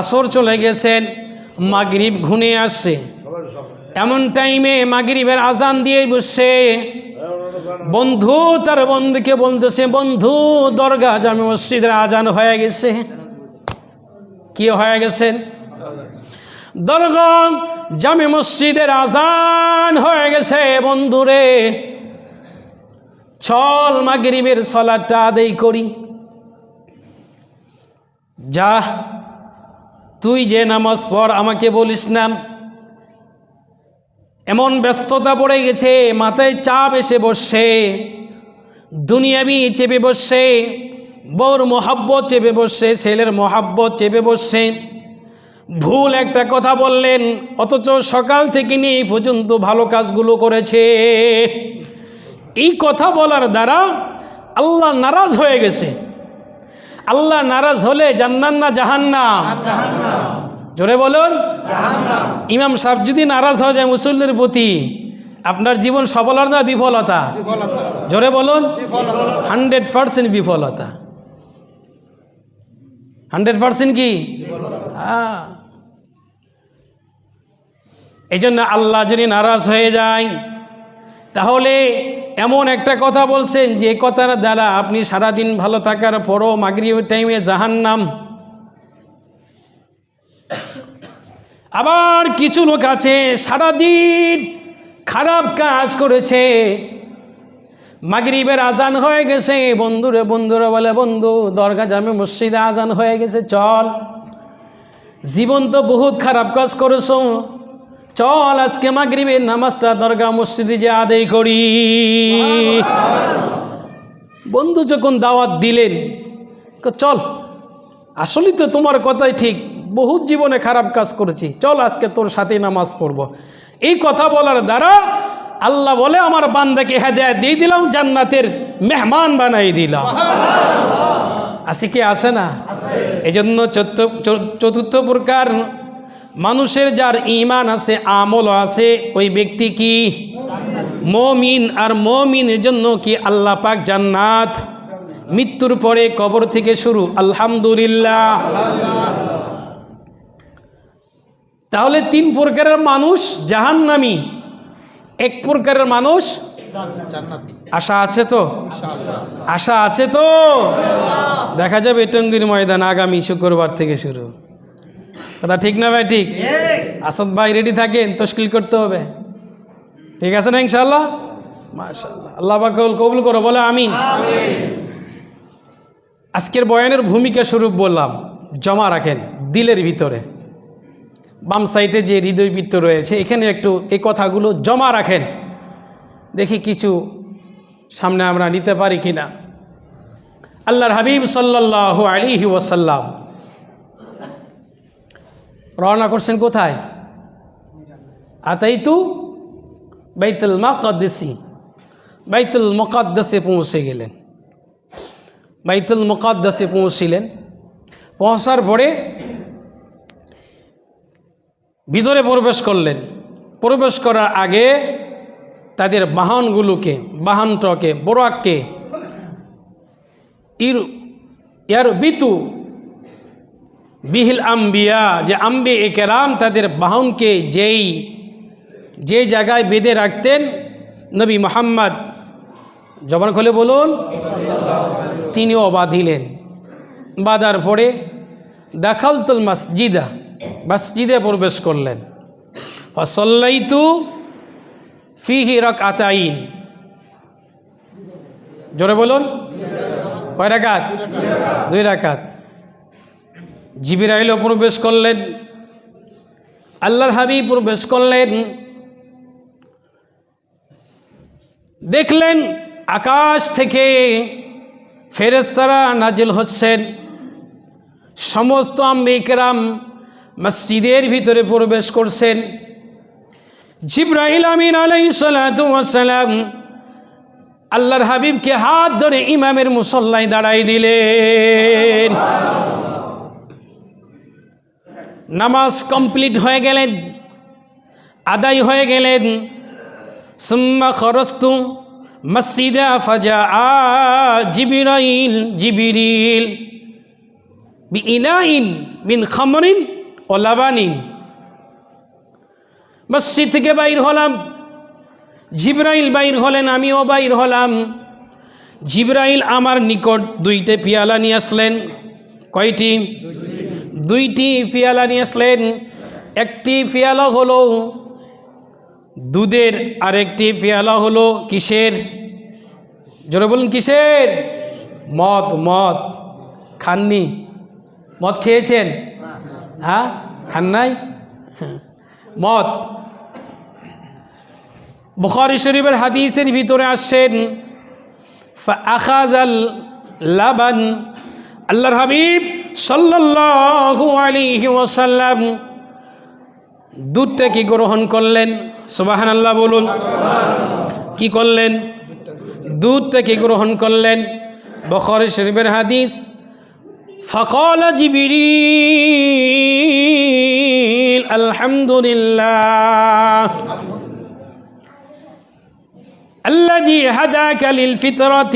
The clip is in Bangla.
আসর চলে গেছেন, মাগরিব ঘুনে আসছে। এমন টাইমে মাগরিবের আজান দিয়ে বসছে। বন্ধু, তার বন্ধুকে বলতেছে, বন্ধু দরগা জামে মসজিদের আজান হয়ে গেছে। কি হয়ে গেছেন দরগা জামে মসজিদের আজান হয়ে গেছে বন্ধুরে চল মাগরিবের সলাটা আদায় করি। যা তুই যে নামাজ পড়, আমাকে বলিস না। এমন ব্যস্ততা পড়ে গেছে, মাথায় চাপ এসে বসছে, দুনিয়াবি চেপে বসছে, বউর মহাব্বত চেপে বসছে, ছেলের মহাব্বত চেপে বসছে। ভুল একটা কথা বললেন, অথচ সকাল থেকে নিয়ে পর্যন্ত ভালো কাজগুলো করেছে। এই কথা বলার দ্বারা আল্লাহ নারাজ হয়ে গেছে। আল্লাহ নারাজ হলে জান্নান না জাহান্নাম? জোরে বলুন। ইমাম সাহেব যদি নারাজ হয়ে যায় মুসল্লির প্রতি আপনার জীবন সফলতা না বিফলতা? জোরে বলুন। হান্ড্রেড পার্সেন্ট বিফলতা। হান্ড্রেড পার্সেন্ট কি? হ্যাঁ। এই জন্য আল্লাহ যদি নারাজ হয়ে যায় তাহলে এমন একটা কথা বলছেন যে কথার দ্বারা আপনি সারাদিন ভালো থাকার পরও মাগরিব টাইমে জাহান্নাম। আবার কিছু লোক আছে সারাদিন খারাপ কাজ করেছে। মাগরিবের আজান হয়ে গেছে, বন্ধুরে, বন্ধুরা বলে, বন্ধু, দরগা জামে মসজিদে আজান হয়ে গেছে, চল। জীবন তো বহুত খারাপ কাজ করেছ। চল আজকে মাগরিবের নামাজটা দরগা মসজিদে যে আদায় করি। বন্ধু যখন দাওয়াত দিলেন চল আসলেই তো তোমার কথাই ঠিক বহুত জীবনে খারাপ কাজ করেছি চল আজকে তোর সাথে নামাজ পড়ব। এই কথা বলার দ্বারা আল্লাহ বলে আমার বান্দাকে হেদায় দিয়ে দিলাম জান্নাতের মেহমান বানাই দিলাম। আসি কি আসে না? এই জন্য চতুর্থ- চতুর্থ চতুর্থ প্রকার মানুষের যার ইমান আছে আমল আছে ওই ব্যক্তি কি? মমিন। আর মমিনের জন্য কি আল্লাহ পাক জান্নাত? মৃত্যুর পরে কবর থেকে শুরু। আলহামদুলিল্লাহ। তাহলে তিন প্রকারের মানুষ জাহান্নামি। এক প্রকারের মানুষ আশা আছে তো? আশা আছে তো? দেখা যাবে টঙ্গির ময়দান আগামী শুক্রবার থেকে শুরু। কথা ঠিক না ভাই ঠিক? আসাদ ভাই রেডি থাকেন? তশকিল করতে হবে। ঠিক আছে না ইনশাল্লাহ মাশাল্লাহ আল্লাহ বাকল কবুল করো বলে আমিন। আজকের বয়ানের ভূমিকা স্বরূপ বললাম জমা রাখেন দিলের ভিতরে। বাম সাইডে যে হৃদয়বৃত্ত রয়েছে এখানে একটু এই কথাগুলো জমা রাখেন। দেখি কিছু সামনে আমরা নিতে পারি কি না আল্লাহর হাবিব সাল্লাহ আলিহি ওয়াসাল্লাম রওনা করছেন কোথায়? আতাইতু বাইতুল মাকদ্দেসি। বাইতুল মকাদ্দাসে পৌঁছে গেলেন। বাইতুল মকাদ্দাসে পৌঁছিলেন। পৌঁছার পরে ভিতরে প্রবেশ করলেন। প্রবেশ করার আগে তাদের বাহনগুলোকে বাহনটাকে বোরাককে, ইর ইয়ার বিতু বিহিল আম্বিয়া, যে আম্বি একেরাম তাদের বাহনকে যেই, যে জায়গায় বেঁধে রাখতেন, নবী মোহাম্মদ জবান খুলে বলুন, তিনিও বাঁধিলেন বাঁধার পরে দেখালতুল মসজিদা, মসজিদে প্রবেশ করলেন। ফসল্লাইতু ফিহি রক আতাইন জোরে বলুন, কয় রাকাত? দুই রাকাত। জিবিরাইলও প্রবেশ করলেন, আল্লাহর হাবিব প্রবেশ করলেন, দেখলেন আকাশ থেকে ফেরেস্তারা নাজিল হচ্ছেন। সমস্ত আম্বিকরাম মসজিদের ভিতরে প্রবেশ করছেন। জিব্রাহিল আমিন আলাই সালাম আল্লাহর হাবিবকে হাত ধরে ইমামের মুসল্লায় দাঁড়াই দিলেন। নামাজ কমপ্লিট হয়ে গেলেন, আদায় হয়ে গেলেন। সুম্মা খরস্তু মসজিদা ফাজা আ জিবিরাইল, জিবিরিল। ইনাইন মিন খামরিন ও লাবানিন। মসজিদ থেকে বাইর হলাম, জিব্রাইল বাইর হলেন, আমিও বাইর হলাম। জিব্রাইল আমার নিকট দুইটা পিয়ালা নিয়ে আসলেন। কয়টি? দুইটি পিয়ালা নিয়ে আসলেন। একটি পিয়ালা হলো দুধের, আরেকটি পেয়ালা হলো কিসের? জোরে বলুন, কিসের? মদ মদ। খাননি। মদ খেয়েছেন? হ্যাঁ? খান নাই? মদ। বুখারি শরীফের হাদিসের ভিতরে আসছেন আখাজাল লাবান। আল্লাহর হাবিব সাল্লাল্লাহু আলাইহি ওয়াসাল্লাম দুধটা কি গ্রহণ করলেন সুবাহান আল্লাহ বলুন কি করলেন দুধটা কি গ্রহণ করলেন বখরি শরীফের হাদিস ফকল জিবিরিল আলহামদুলিল্লাহ الذي هداك للفطرة